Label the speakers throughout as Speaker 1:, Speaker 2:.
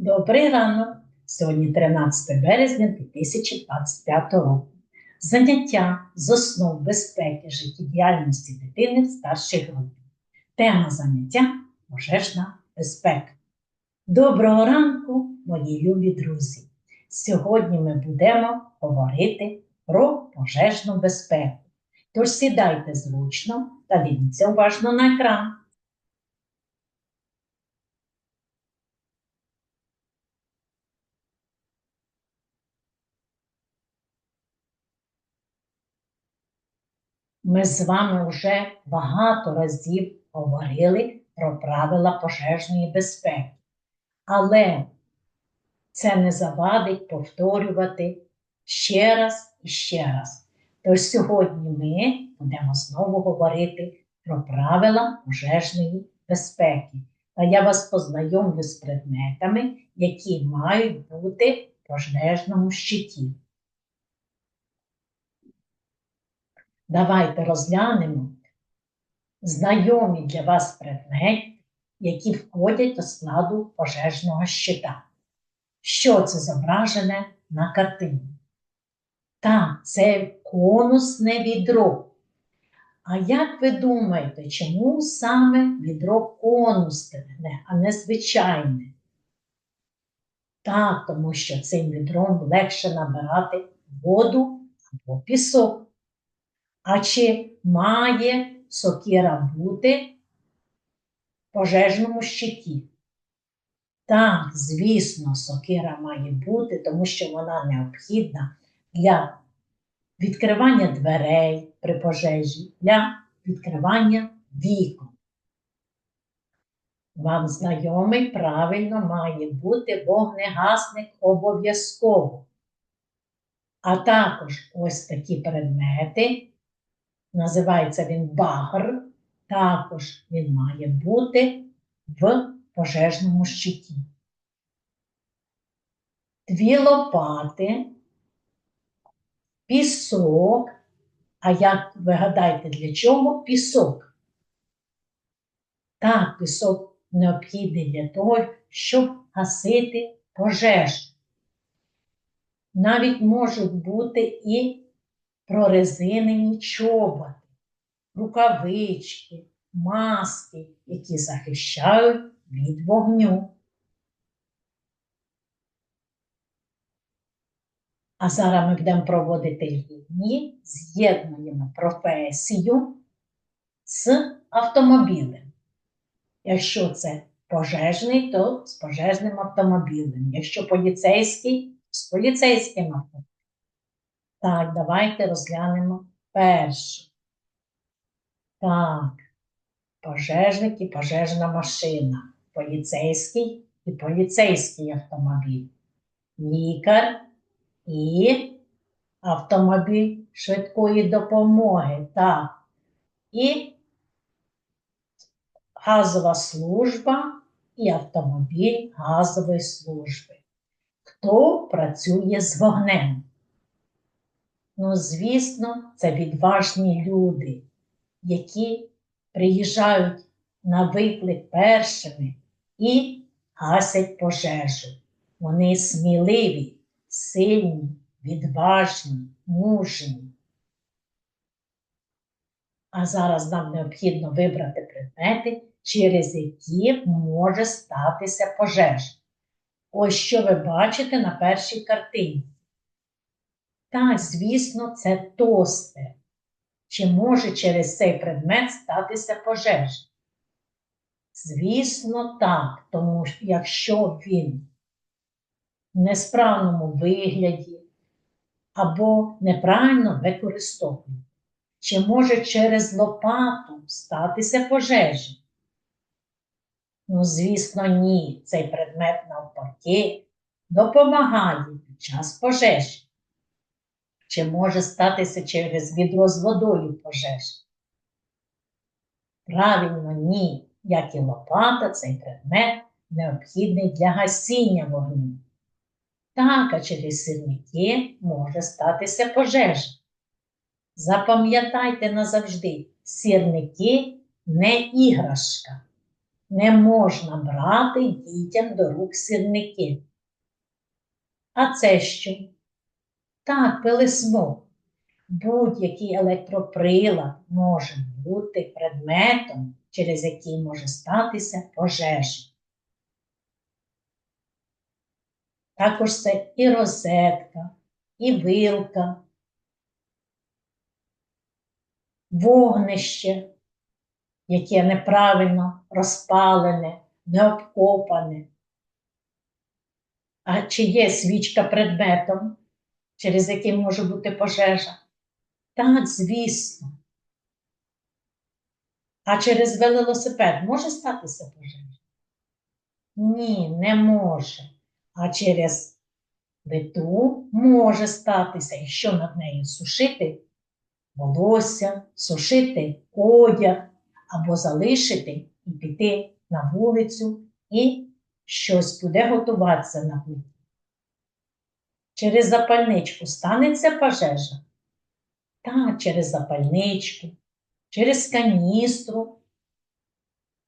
Speaker 1: Добрий ранок! Сьогодні 13 березня 2025 року. Заняття з основ безпеки життєдіяльності дитини в старшій групі. Тема заняття пожежна безпека. Доброго ранку, мої любі друзі! Сьогодні ми будемо говорити про пожежну безпеку. Тож сідайте зручно та дивіться уважно на екран. Ми з вами вже багато разів говорили про правила пожежної безпеки, але це не завадить повторювати ще раз і ще раз. Тож сьогодні ми будемо знову говорити про правила пожежної безпеки. Та я вас познайомлю з предметами, які мають бути в пожежному щиті. Давайте розглянемо знайомі для вас предмети, які входять до складу пожежного щита. Що це зображене на картині? Так, це конусне відро. А як ви думаєте, чому саме відро конусне, а не звичайне? Так, тому що цим відром легше набирати воду або пісок. А чи має сокира бути в пожежному щиті? Так, звісно, сокира має бути, тому що вона необхідна для відкривання дверей при пожежі, для відкривання вікон. Вам знайомий правильно має бути вогнегасник обов'язково. А також ось такі предмети, називається він багр, також він має бути в пожежному щиті. Дві лопати, пісок. А як ви гадаєте, для чого пісок? Так, пісок необхідний для того, щоб гасити пожежу. Навіть можуть бути і прорезинені чоботи, рукавички, маски, які захищають від вогню. А зараз ми будемо проводити лінії, з'єднуємо професію з автомобілем. Якщо це пожежний, то з пожежним автомобілем. Якщо поліцейський, з поліцейським автомобілем. Так, давайте розглянемо першу. Так, пожежник і пожежна машина, поліцейський і поліцейський автомобіль, лікар і автомобіль швидкої допомоги. Так, і газова служба і автомобіль газової служби. Хто працює з вогнем? Ну, звісно, це відважні люди, які приїжджають на виклик першими і гасять пожежу. Вони сміливі, сильні, відважні, мужні. А зараз нам необхідно вибрати предмети, через які може статися пожежа. Ось що ви бачите на першій картині. Так, звісно, це тостер. Чи може через цей предмет статися пожежа? Звісно, так, тому що якщо він в несправному вигляді або неправильно використовує, чи може через лопату статися пожежа? Ну, звісно, ні. Цей предмет навпаки допомагає під час пожежі. Чи може статися через відро з водою пожеж? Правильно, ні, як і лопата, цей предмет необхідний для гасіння вогню. Так, а через сірники може статися пожежа. Запам'ятайте назавжди, сірники не іграшка. не можна брати дітям до рук сірники. А це що? Так, пилисмок. Будь-який електроприлад може бути предметом, через який може статися пожежа. Також це і розетка, і вилка, вогнище, яке неправильно розпалене, необкопане. А чи є свічка предметом, через який може бути пожежа? Так, звісно. А через велосипед може статися пожежа? Ні, не може. А через плиту може статися, якщо над нею сушити волосся, сушити одяг або залишити і піти на вулицю і щось буде готуватися на плиті. Через запальничку станеться пожежа? Так, через запальничку, через каністру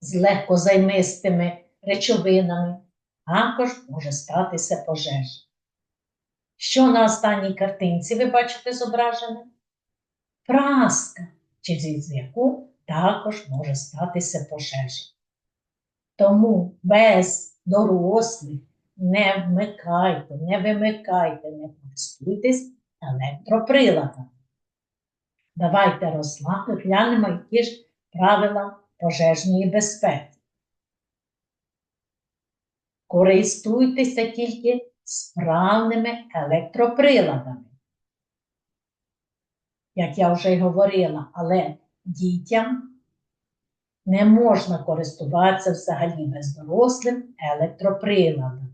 Speaker 1: з легкозаймистими речовинами також може статися пожежа. Що на останній картинці ви бачите зображене? Праска, через яку також може статися пожежа. Тому без дорослих не вмикайте, не вимикайте, не користуйтесь електроприладами. Давайте розглянемо, які ж правила пожежної безпеки. Користуйтеся тільки справними електроприладами. Як я вже й говорила, але дітям не можна користуватися взагалі бездорослим електроприладом.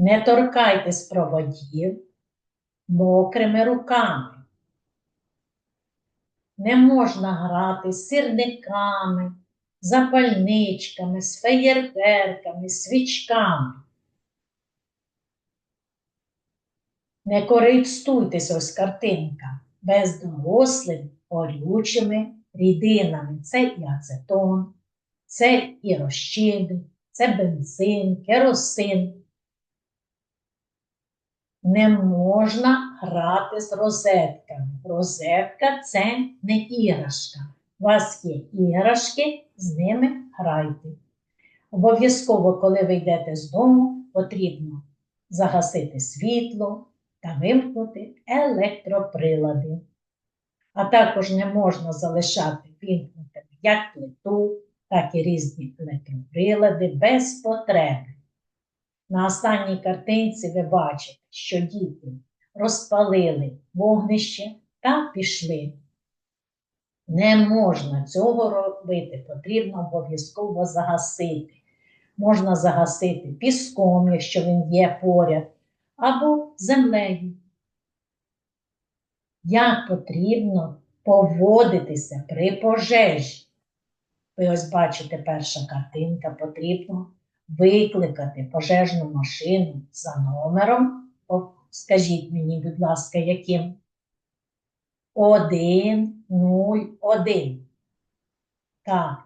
Speaker 1: Не торкайтесь проводів мокрими руками. Не можна грати з сірниками, запальничками, з феєрверками, свічками. Не користуйтесь ось картинка без бездорослим горючими рідинами. Це і ацетон, це і розчини, це бензин, керосин. Не можна грати з розетками. Розетка це не іграшка. У вас є іграшки, з ними грайте. Обов'язково, коли ви йдете з дому, потрібно загасити світло та вимкнути електроприлади. А також не можна залишати вимкнутими як плиту, так і різні електроприлади без потреби. На останній картинці ви бачите, що діти розпалили вогнище та пішли. Не можна цього робити, потрібно обов'язково загасити. Можна загасити піском, якщо він є поряд, або землею. Як потрібно поводитися при пожежі? Ви ось бачите перша картинка, потрібно викликати пожежну машину за номером. Скажіть мені, будь ласка, яким? 1, 0, 1. Так,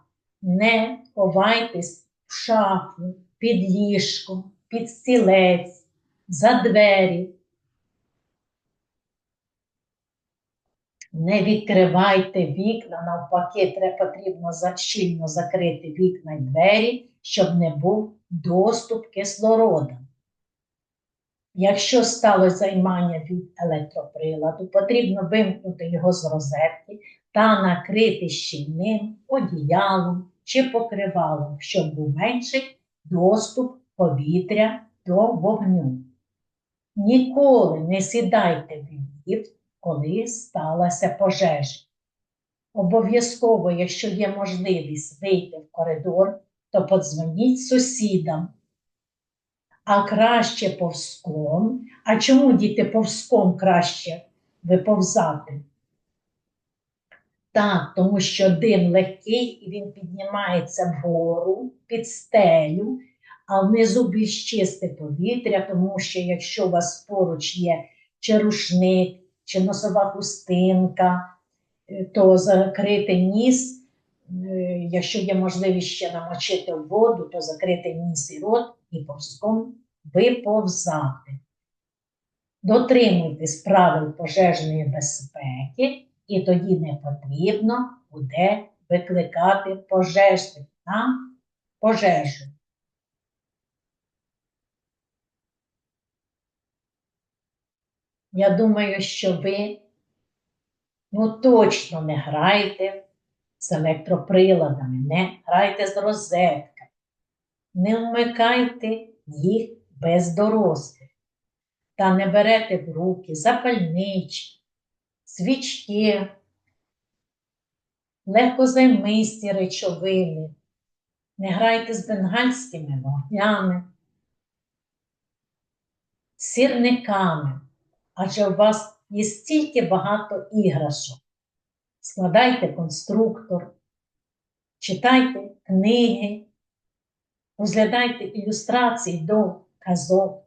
Speaker 1: не ховайтесь в шафу, під ліжко, під стілець, за двері. Не відкривайте вікна, навпаки, треба потрібно щільно закрити вікна й двері, щоб не був доступ кислорода. Якщо сталося займання від електроприладу, потрібно вимкнути його з розетки та накрити щільним одіялом чи покривалом, щоб був менший доступ повітря до вогню. Ніколи не сідайте в ліфт, коли сталася пожежа. Обов'язково, якщо є можливість вийти в коридор, то подзвоніть сусідам. А краще повзком. А чому діти повзком краще виповзати? Так, тому що дим легкий і він піднімається вгору під стелю, а внизу більш чисте повітря, тому що якщо у вас поруч є чи рушник, чи носова хустинка, е, то закрити ніс, якщо є можливість ще намочити воду, то закрити ніс і рот і повзком виповзати. Дотримуйтесь правил пожежної безпеки, і тоді не потрібно буде викликати пожежник на пожежу. Я думаю, що ви ну, точно не граєте з електроприладами, не грайте з розетками, не вмикайте їх без дорослих та не берете в руки запальнички, свічки, легкозаймисті речовини, не грайте з бенгальськими вогнями, сірниками, адже у вас є стільки багато іграшок. Складайте конструктор, читайте книги, розглядайте ілюстрації до казок,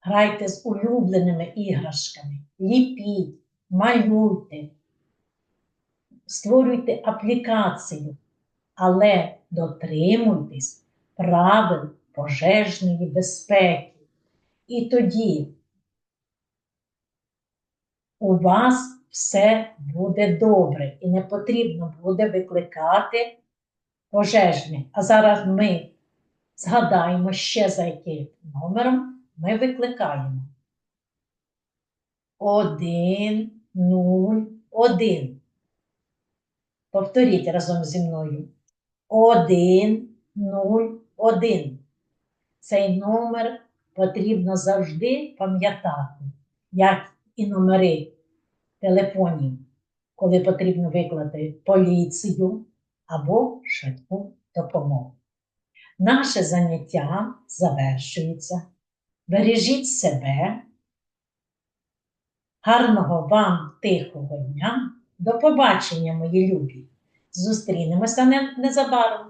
Speaker 1: грайте з улюбленими іграшками, ліпіть, малюйте, створюйте аплікацію, але дотримуйтесь правил пожежної безпеки. І тоді у вас все буде добре і не потрібно буде викликати пожежних. А зараз ми згадаємо ще за яким номером ми викликаємо. 1, 0, 1. Повторіть разом зі мною. 1, 0, 1. Цей номер потрібно завжди пам'ятати, як і номери телефонів, коли потрібно викликати поліцію або швидку допомогу. Наше заняття завершується. Бережіть себе. Гарного вам тихого дня. До побачення, мої любі! Зустрінемося незабаром.